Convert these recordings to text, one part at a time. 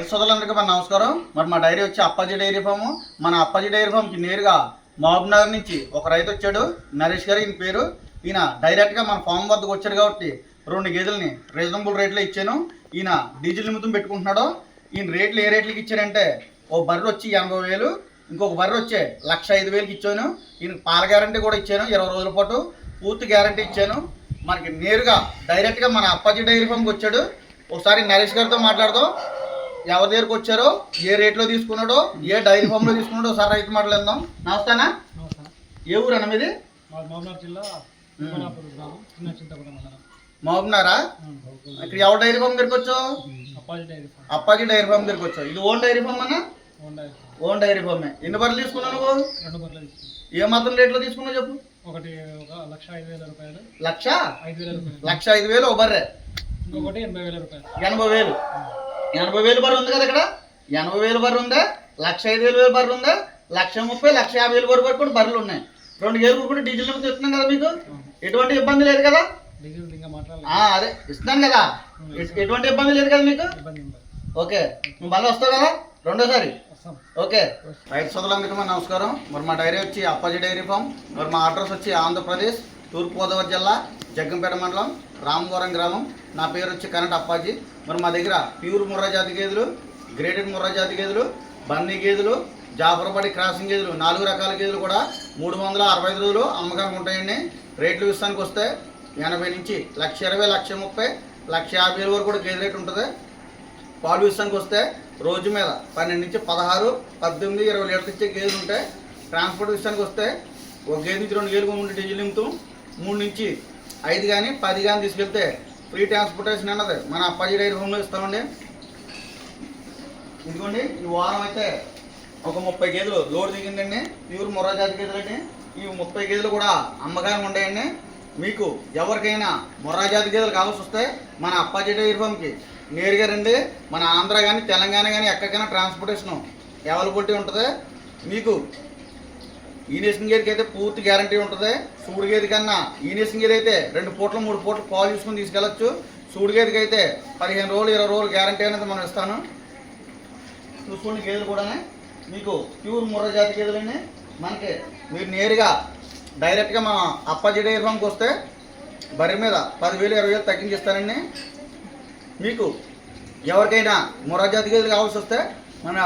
సోదరులందరికీ మన నమస్కారం. మరి మా డైరీ వచ్చి అప్పాజీ డైరీ ఫామ్. మన అప్పాజీ డైరీ ఫామ్కి నేరుగా మహబూబ్ నగర్ నుంచి ఒక రైతు వచ్చాడు నరేష్ గారు. ఈయన పేరు. ఈయన డైరెక్ట్గా మన ఫామ్ వద్దకు వచ్చాడు కాబట్టి రెండు గేదెలని రీజనబుల్ రేట్లో ఇచ్చాను. ఈయన డీజిల్ నిమిత్తం పెట్టుకుంటున్నాడు. ఈయన రేట్లు ఏ రేట్లకి ఇచ్చారంటే ఓ బర్రె వచ్చి ఎనభై వేలు ఇంకొక బర్రె వచ్చే లక్ష ఐదు వేలకి ఇచ్చాను. ఈయనకి పాల గ్యారంటీ కూడా ఇచ్చాను ఇరవై రోజుల పాటు పూర్తి గ్యారంటీ ఇచ్చాను. మనకి నేరుగా డైరెక్ట్గా మన అప్పాజీ డైరీ ఫామ్కి వచ్చాడు. ఒకసారి నరేష్ గారితో మాట్లాడదాం. ఎవరి దగ్గరకు వచ్చారో ఏ రేట్లో తీసుకున్నాడో ఏ డైరీ ఫామ్లో తీసుకున్నాడో ఒకసారి రైతు మాట్లాడదాం నమస్తేనా? ఏ ఊరు అన్న మీది మహబూబ్నారా ఇక్కడ ఎవరి డైరీ ఫామ్ దగ్గరకు వచ్చావు? Appaji dairy farm. దగ్గరకు వచ్చావు. ఇది ఓన్ డైరీ ఫామ్ అన్న? Own dairy farm. ఎన్ని బర్రెలు తీసుకున్నావు నువ్వు? ఏ మాత్రం రేట్లో తీసుకున్నావు చెప్పు? ఒకటి ఒక లక్ష ఐదు వేల రూపాయలు. లక్ష? ఐదు వేల రూపాయలు. లక్ష ఐదు వేలు ఒక బర్రె. ఇంకొకటి ఎనభై వేల రూపాయలు. ఎనభై వేలు. ఎనభై వేలు బర్రె ఉంది కదా ఇక్కడ? ఎనభై వేలు బర్రె ఉందా? లక్ష ఐదు వేలు వేలు బర్రె ఉందా? లక్ష ముప్పై లక్ష యాభై వేలు బర్రె వరకు కూడా బర్రెలు ఉన్నాయి. రెండు గేలు కూడా డీజిల్ నిమిత్తం ఇస్తున్నాం కదా మీకు? ఎటువంటి ఇబ్బంది లేదు కదా? అదే ఇస్తున్నాను కదా. ఎటువంటి ఇబ్బంది లేదు కదా మీకు? ఓకే నువ్వు మళ్ళీ వస్తావు కదా? రెండోసారి. ఓకే. రైతు సోదరులందరికీ మా నమస్కారం. మరి మా డైరీ వచ్చి అప్పాజీ డైరీ ఫామ్. మరి మా అడ్రస్ వచ్చి ఆంధ్రప్రదేశ్ తూర్పుగోదావరి జిల్లా జగ్గంపేట మండలం రామవరం గ్రామం. నా పేరు వచ్చి కనట అప్పాజీ. మరి మా దగ్గర ప్యూర్ ముర్రా జాతి గేదెలు గ్రేటెడ్ ముర్రా జాతి గేదెలు బన్నీ గేదెలు జాఫర్పడి క్రాసింగ్ గేదెలు నాలుగు రకాల గేదెలు కూడా మూడు వందల అరవై ఐదు రోజులు అమ్మకానికి ఉంటాయండి. రేట్లు విషయానికి వస్తే ఎనభై నుంచి లక్ష ఇరవై లక్ష ముప్పై లక్ష యాభై వేల వరకు కూడా గేదె రేటు ఉంటుంది. పాలు విషయానికి వస్తే రోజు మీద పన్నెండు నుంచి పదహారు పద్దెనిమిది ఇరవై లీటర్లు ఇచ్చే గేదెలు ఉంటాయి ట్రాన్స్పోర్ట్ విషయానికి వస్తే ఒక గేదె నుంచి రెండు గేదెలు ఉండి డీజిల్ నింపుతాం. మూడు నుంచి ఐదు కానీ పది కానీ తీసుకెళ్తే ఫ్రీ ట్రాన్స్పోర్టేషన్ అన్నది. మన అప్పాజీ డైరీ హోమ్లో ఇస్తామండి. ఇదిగోండి ఈ వారం అయితే ఒక ముప్పై గేదెలు లోడ్ దిగిందండి ప్యూర్ మొర్రా జాతి గేదెలు అండి. ఈ ముప్పై గేదెలు కూడా అమ్మకాయం ఉంటాయండి. మీకు ఎవరికైనా మొర్రా జాతి గేదెలు కావాల్సి వస్తే మన అప్పాజీ డైరీ ఫామ్కి నేరుగా రండి. మన ఆంధ్ర కానీ తెలంగాణ కానీ ఎక్కడికైనా ట్రాన్స్పోర్టేషన్ అవైలబిలిటీ ఉంటుంది. మీకు ఈ నేషన్ అయితే పూర్తి గ్యారంటీ ఉంటుంది. సూడు గేదె కన్నా ఈ నేషన్ గేదె అయితే రెండు పూటలు మూడు పూటలు పాలు చూసుకుని తీసుకెళ్ళచ్చు. సూడు గేదెకి అయితే పదిహేను రోజులు ఇరవై రోజులు గ్యారంటీ అనేది మనం ఇస్తాను. చూసుకుని గేదెలు కూడా మీకు ప్యూర్ ముర్ర జాతి గేదెలని మనకి మీరు నేరుగా డైరెక్ట్గా మా అప్పాజీ డైరీ ఫామ్కి వస్తే బర్రె మీద పదివేలు ఇరవై వేలు తగ్గించిస్తానండి మీకు ఎవరికైనా ముర్రా జాతి గేదెలు కావాల్సి వస్తే మన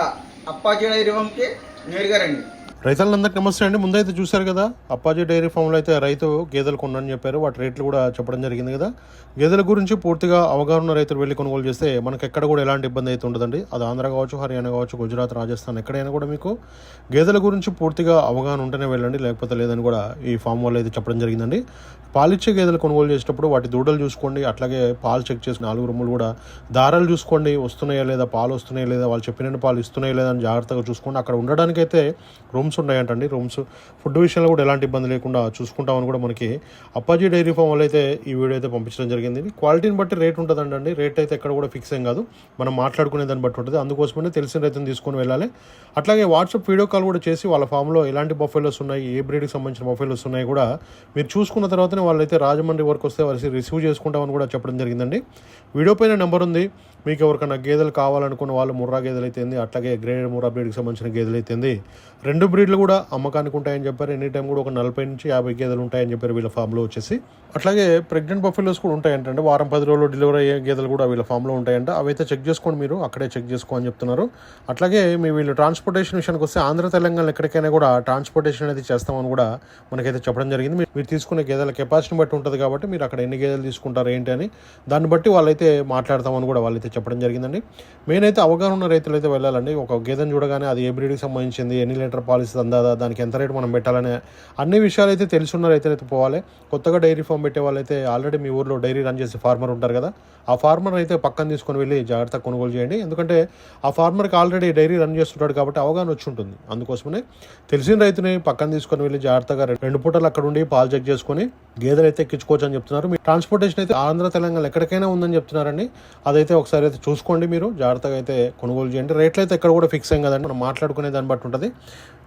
అప్పాజీ డైరీ ఫామ్కి నేరుగా రండి. రైతులందరికీ నమస్తే అండి. ముందైతే చూశారు కదా అప్పాజీ డైరీ ఫామ్లో అయితే రైతు గేదెలు కొనని చెప్పారు. వాటి రేట్లు కూడా చెప్పడం జరిగింది కదా. గేదెల గురించి పూర్తిగా అవగాహన ఉన్న రైతులు వెళ్ళి కొనుగోలు చేస్తే మనకి ఎక్కడ కూడా ఎలాంటి ఇబ్బంది అయితే ఉండదండి. అది ఆంధ్ర కావచ్చు హర్యానా కావచ్చు గుజరాత్ రాజస్థాన్ ఎక్కడైనా కూడా మీకు గేదెల గురించి పూర్తిగా అవగాహన ఉంటేనే వెళ్ళండి లేకపోతే లేదని కూడా ఈ ఫామ్ వాళ్ళు అయితే చెప్పడం జరిగిందండి. పాలిచ్చే గేదెలు కొనుగోలు చేసేటప్పుడు వాటి దూడలు చూసుకోండి అట్లాగే పాలు చెక్ చేసి నాలుగు రూములు కూడా దారాలు చూసుకోండి వస్తున్నాయా లేదా పాలు వస్తున్నాయా లేదా వాళ్ళు చెప్పిన పాలు ఇస్తున్నాయా లేదా అని జాగ్రత్తగా చూసుకోండి. అక్కడ ఉండడానికైతే రూమ్స్ ఉన్నాయంటండి. రూమ్స్ ఫుడ్ విషయంలో కూడా ఎలాంటి ఇబ్బంది లేకుండా చూసుకుంటామని కూడా మనకి అప్పాజీ డైరీ ఫామ్ వాళ్ళు అయితే ఈ వీడియో అయితే పంపించడం జరిగింది. క్వాలిటీని బట్టి రేట్ ఉంటుందండి రేట్ అయితే ఎక్కడ కూడా ఫిక్స్ ఏం కాదు. మనం మాట్లాడుకునే దాన్ని బట్టి ఉంటుంది. అందుకోసమనే తెలిసిన రైతుని తీసుకొని వెళ్ళాలి. అట్లాగే వాట్సాప్ వీడియో కాల్ కూడా చేసి వాళ్ళ ఫామ్లో ఎలాంటి బఫెలోస్ ఉన్నాయి ఏ బ్రీడ్కి సంబంధించిన బఫెలోస్ ఉన్నాయి కూడా మీరు చూసుకున్న తర్వాతనే వాళ్ళైతే రాజమండ్రి వరకు వస్తే వారి రిసీవ్ చేసుకుంటామని కూడా చెప్పడం జరిగిందండి. వీడియో పైన నెంబర్ ఉంది. మీకు ఎవరికైనా గేదెలు కావాలనుకున్న వాళ్ళు ముర్రా గేదెలు అయితే అట్లాగే గ్రేడ్ ముర్రా బ్రీడ్కి సంబంధించిన గేదెలు అయితేంది రెండు బ్రీడ్లు కూడా అమ్మకానికి ఉంటాయని చెప్పారు. ఎనీ టైం కూడా ఒక నలభై నుంచి యాభై గేదెలు ఉంటాయని చెప్పారు వీళ్ళ ఫామ్లో వచ్చేసి. అట్లాగే ప్రెగ్నెంట్ బఫెలోస్ కూడా ఉంటాయంటే వారం పది రోజులు డెలివరీ అయ్యే గేదెలు కూడా వీళ్ళ ఫామ్లో ఉంటాయంట. అవైతే చెక్ చేసుకోండి మీరు. అక్కడే చెక్ చేసుకో అని చెప్తున్నారు. అట్లాగే మీ వీళ్ళు ట్రాన్స్పోర్టేషన్ విషయానికి వస్తే ఆంధ్ర తెలంగాణ ఎక్కడికైనా కూడా ట్రాన్స్పోర్టేషన్ అనేది చేస్తామని కూడా మనకైతే చెప్పడం జరిగింది. మీరు- తీసుకునే గేదెల కెపాసిటీని బట్టి ఉంటుంది కాబట్టి మీరు అక్కడ ఎన్ని గేదెలు తీసుకుంటారు ఏంటి అని దాన్ని బట్టి వాళ్ళైతే మాట్లాడతామని కూడా వాళ్ళైతే చెప్పడం జరిగిందండి. మెయిన్ అయితే అవగాహన ఉన్న రైతులు అయితే వెళ్ళాలండి. ఒక గేదెను చూడగానే అది ఏ బ్రీడ్కి సంబంధించింది ఎన్ని లీటర్ పాలసీ అందాదా దానికి ఎంత రేటు మనం పెట్టాలనే అన్ని విషయాలు అయితే తెలుసున్న అయితే పోవాలి. కొత్తగా డైరీ ఫామ్ పెట్టే వాళ్ళైతే ఆల్రెడీ మీ ఊర్లో డైరీ రన్ చేసే ఫార్మర్ ఉంటారు కదా ఆ ఫార్మర్ అయితే పక్కన తీసుకొని వెళ్ళి జాగ్రత్తగా కొనుగోలు చేయండి. ఎందుకంటే ఆ ఫార్మర్కి ఆల్రెడీ డైరీ రన్ చేస్తుంటాడు కాబట్టి అవగాహన వచ్చి ఉంటుంది. అందుకోసమనే తెలిసిన రైతుని పక్కన తీసుకొని వెళ్ళి జాగ్రత్తగా రెండు పూటలు అక్కడ ఉండి పాలు చెక్ చేసుకొని గేదెలు అయితే ఎక్కించుకోవచ్చు అని చెప్తున్నారు. మీ ట్రాన్స్పోర్టేషన్ అయితే ఆంధ్ర తెలంగాణ ఎక్కడికైనా ఉందని చెప్తున్నారండి. అదైతే ఒకసారి అయితే చూసుకోండి మీరు. జాగ్రత్తగా అయితే కొనుగోలు చేయండి. రేట్లు అయితే ఎక్కడ కూడా ఫిక్స్ అయ్యి కదండి. మనం మాట్లాడుకునే దాన్ని బట్టి ఉంటుంది.